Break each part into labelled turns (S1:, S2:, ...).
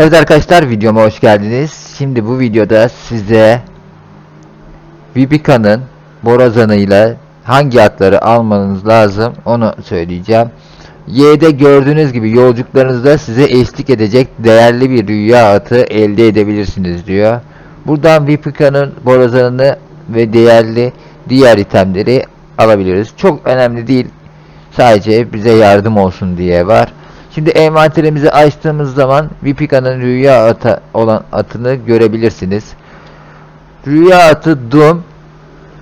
S1: Evet arkadaşlar videoma hoş geldiniz. Şimdi bu videoda size Vipika'nın borazanıyla hangi atları almanız lazım onu söyleyeceğim. Y'de gördüğünüz gibi yolculuklarınızda size eşlik edecek değerli bir rüya atı elde edebilirsiniz diyor. Buradan Vipika'nın borazanını ve değerli diğer itemleri alabiliriz. Çok önemli değil. Sadece bize yardım olsun diye var. Şimdi envanterimizi açtığımız zaman Vipika'nın rüya atı olan atını görebilirsiniz. Rüya atı Doom.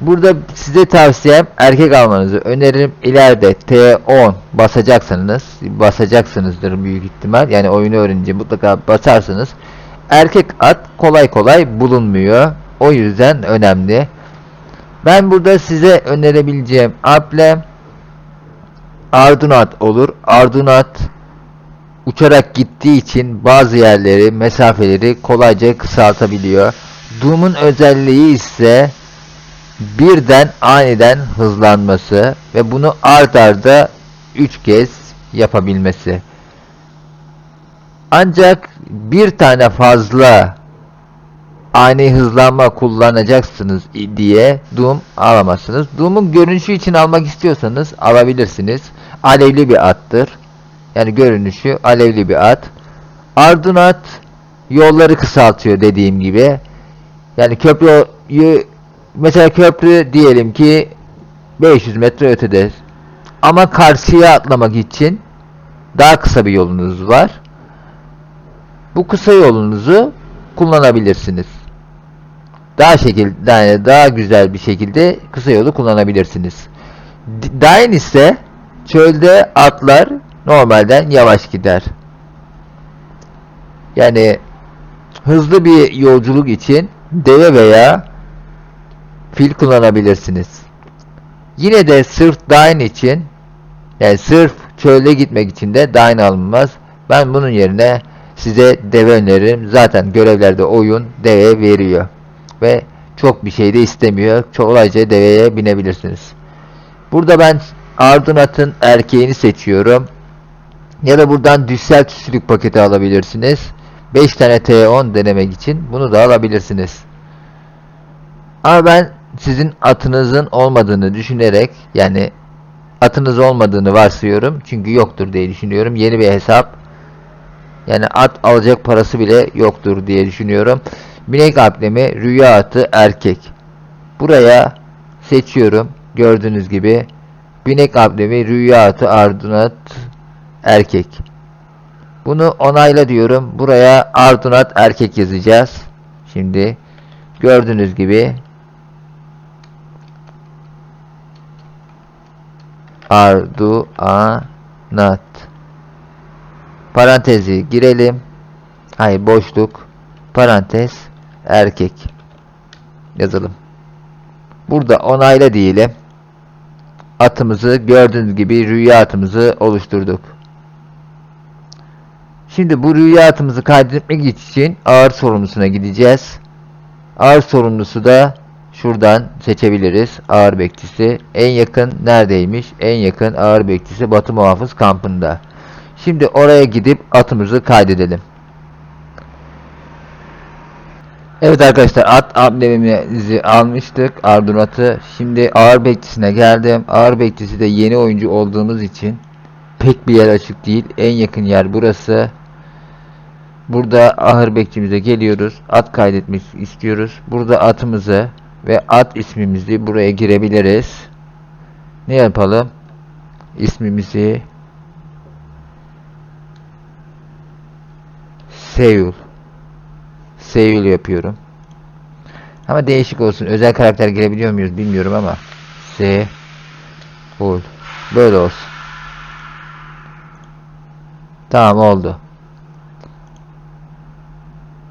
S1: Burada size tavsiyem erkek almanızı öneririm. İleride T10 basacaksanız, basacaksınızdır büyük ihtimal. Yani oyunu öğrenince mutlaka basarsınız. Erkek at kolay kolay bulunmuyor. O yüzden önemli. Ben burada size önerebileceğim ablem Ardunat olur. Ardunat uçarak gittiği için bazı yerleri, mesafeleri kolayca kısaltabiliyor. Doom'un özelliği ise birden aniden hızlanması ve bunu ard arda 3 kez yapabilmesi. Ancak bir tane fazla ani hızlanma kullanacaksınız diye Doom alamazsınız. Doom'un görünüşü için almak istiyorsanız alabilirsiniz. Alevli bir attır. Yani görünüşü alevli bir at. Ardunat yolları kısaltıyor dediğim gibi. Yani köprüyü mesela köprü diyelim ki 500 metre ötede. Ama karşıya atlamak için daha kısa bir yolunuz var. Bu kısa yolunuzu kullanabilirsiniz. Daha şekil yani daha güzel bir şekilde kısa yolu kullanabilirsiniz. Dain ise çölde atlar normalden yavaş gider. Yani hızlı bir yolculuk için deve veya fil kullanabilirsiniz. Yine de sırf Dain için yani sırf çölde gitmek için de Dain alınmaz. Ben bunun yerine size deve öneririm. Zaten görevlerde oyun deve veriyor. Ve çok bir şey de istemiyor. Kolayca deveye binebilirsiniz. Burada ben Ardunat'ın erkeğini seçiyorum. Ya da buradan düşsel tüsülük paketi alabilirsiniz. 5 tane T10 denemek için bunu da alabilirsiniz. Ama ben sizin atınızın olmadığını düşünerek yani atınız olmadığını varsayıyorum. Çünkü yoktur diye düşünüyorum. Yeni bir hesap. Yani at alacak parası bile yoktur diye düşünüyorum. Binek ablemi rüya atı erkek. Buraya seçiyorum. Gördüğünüz gibi binek ablemi rüya atı ardunat erkek. Bunu onayla diyorum. Buraya ardunat erkek yazacağız. Şimdi gördüğünüz gibi Arduanat parantezi girelim. Hayır boşluk parantez erkek yazalım. Burada onayla diyelim. Atımızı gördüğünüz gibi rüya atımızı oluşturduk. Şimdi bu rüya atımızı kaydetmek için ağır sorumlusuna gideceğiz. Ağır sorumlusu da şuradan seçebiliriz. Ağır bekçisi. En yakın neredeymiş? En yakın ağır bekçisi Batı Muhafız kampında. Şimdi oraya gidip atımızı kaydedelim. Evet arkadaşlar at amblemimizi almıştık Ardunat'ı. Şimdi ağır bekçisine geldim. Ağır bekçisi de yeni oyuncu olduğumuz için pek bir yer açık değil. En yakın yer burası. Burada ahır bekçimize geliyoruz. At kaydetmek istiyoruz. Burada atımızı ve at ismimizi buraya girebiliriz. Ne yapalım? İsmimizi Seul Seul yapıyorum. Ama değişik olsun. Özel karakter girebiliyor muyuz bilmiyorum ama Seul Böyle olsun. Tamam oldu.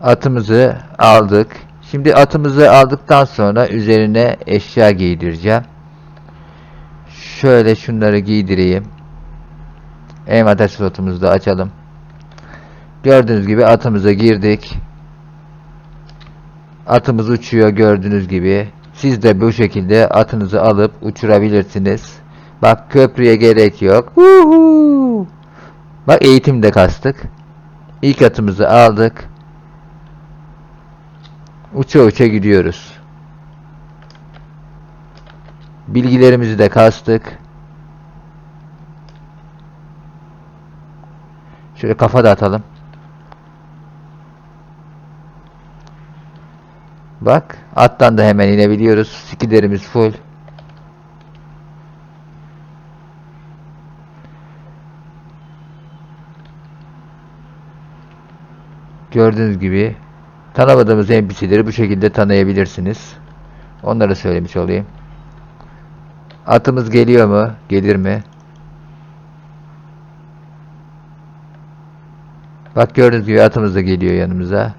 S1: Atımızı aldık. Şimdi atımızı aldıktan sonra üzerine eşya giydireceğim. Şöyle şunları giydireyim. Envanter slotumuzu da açalım. Gördüğünüz gibi atımıza girdik. Atımız uçuyor gördüğünüz gibi. Siz de bu şekilde atınızı alıp uçurabilirsiniz. Bak köprüye gerek yok. Huhu. Bak eğitim de kastık. İlk atımızı aldık. Uça uça gidiyoruz. Bilgilerimizi de kastık. Şöyle kafa da atalım. Bak attan da hemen inebiliyoruz. Skiderimiz full. Gördüğünüz gibi tanımadığımız NPC'leri bu şekilde tanıyabilirsiniz. Onları söylemiş olayım. Atımız geliyor mu? Gelir mi? Bak gördüğünüz gibi atımız da geliyor yanımıza.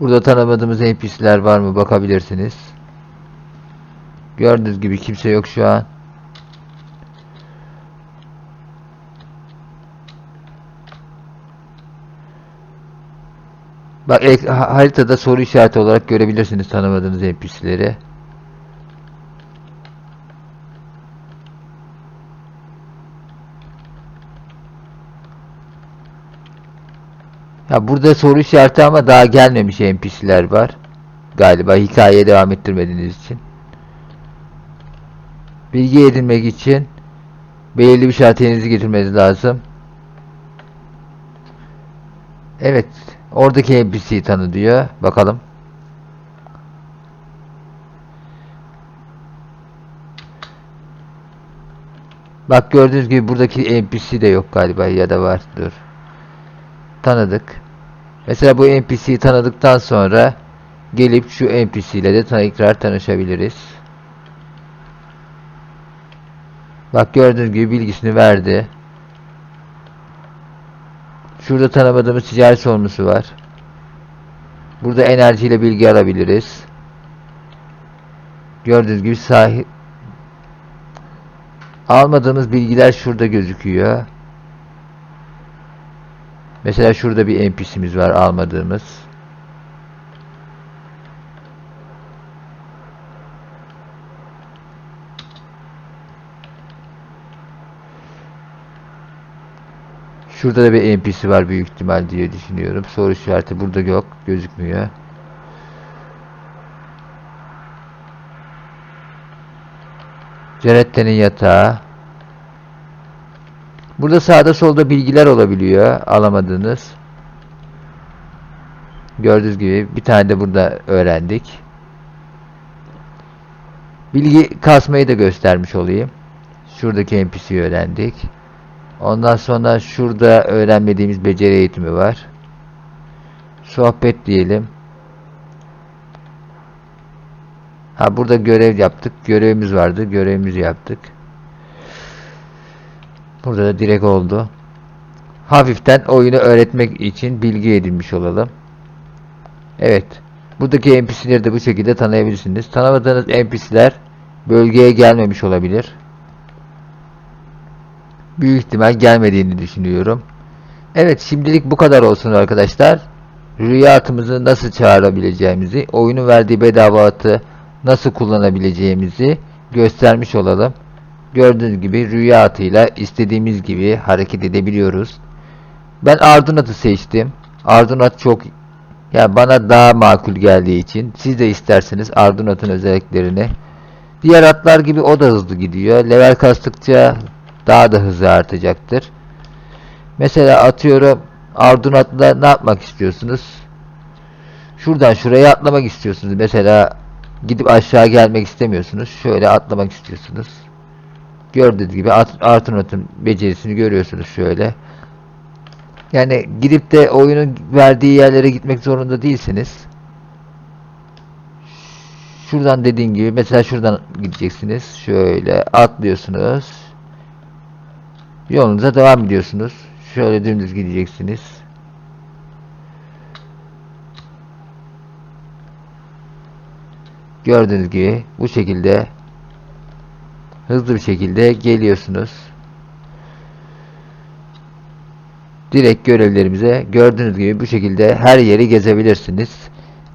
S1: Burada tanımadığımız NPC'ler var mı bakabilirsiniz. Gördüğünüz gibi kimse yok şu an. Bak haritada soru işareti olarak görebilirsiniz tanımadığınız NPC'leri. Ya burada soru işareti ama daha gelmemiş NPC'ler var. Galiba hikayeye devam ettirmediğiniz için. Bilgi edinmek için belirli bir şartiyenizi getirmeniz lazım. Evet. Oradaki NPC'yi tanı diyor. Bakalım. Bak gördüğünüz gibi buradaki NPC de yok galiba ya da var. Dur. Tanıdık. Mesela bu NPC'yi tanıdıktan sonra gelip şu NPC ile de tekrar tanışabiliriz. Bak gördüğünüz gibi bilgisini verdi. Şurada tanımadığımız ticaret sorumlusu var. Burada enerjiyle bilgi alabiliriz. Gördüğünüz gibi sahip almadığımız bilgiler şurada gözüküyor. Mesela şurada bir NPC'miz var almadığımız. Şurada da bir NPC var büyük ihtimal diye düşünüyorum. Soru işareti burada yok. Gözükmüyor. Cerette'nin yatağı. Burada sağda solda bilgiler olabiliyor. Alamadığınız. Gördüğünüz gibi bir tane de burada öğrendik. Bilgi kasmayı da göstermiş olayım. Şuradaki NPC'yi öğrendik. Ondan sonra şurada öğrenmediğimiz beceri eğitimi var. Sohbet diyelim. Ha burada görev yaptık. Görevimiz vardı. Görevimizi yaptık. Burada da direkt oldu. Hafiften oyunu öğretmek için bilgi edinmiş olalım. Evet. Buradaki NPC'leri de bu şekilde tanıyabilirsiniz. Tanımadığınız NPC'ler bölgeye gelmemiş olabilir. Büyük ihtimal gelmediğini düşünüyorum. Evet şimdilik bu kadar olsun arkadaşlar. Rüya atımızı nasıl çağırabileceğimizi, oyunun verdiği bedava atı nasıl kullanabileceğimizi göstermiş olalım. Gördüğünüz gibi rüya atıyla istediğimiz gibi hareket edebiliyoruz. Ben Ardun atı seçtim. Ardun at çok yani bana daha makul geldiği için siz de isterseniz Ardun atın özelliklerini diğer atlar gibi o da hızlı gidiyor. Level kastıkça daha da hızı artacaktır. Mesela atıyorum Ardun atla ne yapmak istiyorsunuz? Şuradan şuraya atlamak istiyorsunuz. Mesela gidip aşağı gelmek istemiyorsunuz. Şöyle atlamak istiyorsunuz. Gördüğünüz gibi Ardun atın becerisini görüyorsunuz şöyle. Yani gidip de oyunun verdiği yerlere gitmek zorunda değilsiniz. Şuradan dediğim gibi mesela şuradan gideceksiniz. Şöyle atlıyorsunuz. Yolunuza devam ediyorsunuz. Şöyle dümdüz gideceksiniz. Gördüğünüz gibi bu şekilde hızlı bir şekilde geliyorsunuz. Direkt görevlerimize gördüğünüz gibi bu şekilde her yeri gezebilirsiniz.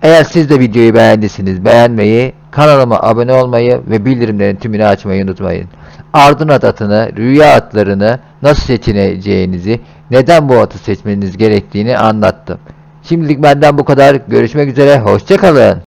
S1: Eğer siz de videoyu beğendiyseniz beğenmeyi, kanalıma abone olmayı ve bildirimlerin tümünü açmayı unutmayın. Ardınat atını, rüya atlarını nasıl seçineceğinizi, neden bu atı seçmeniz gerektiğini anlattım. Şimdilik benden bu kadar. Görüşmek üzere. Hoşçakalın.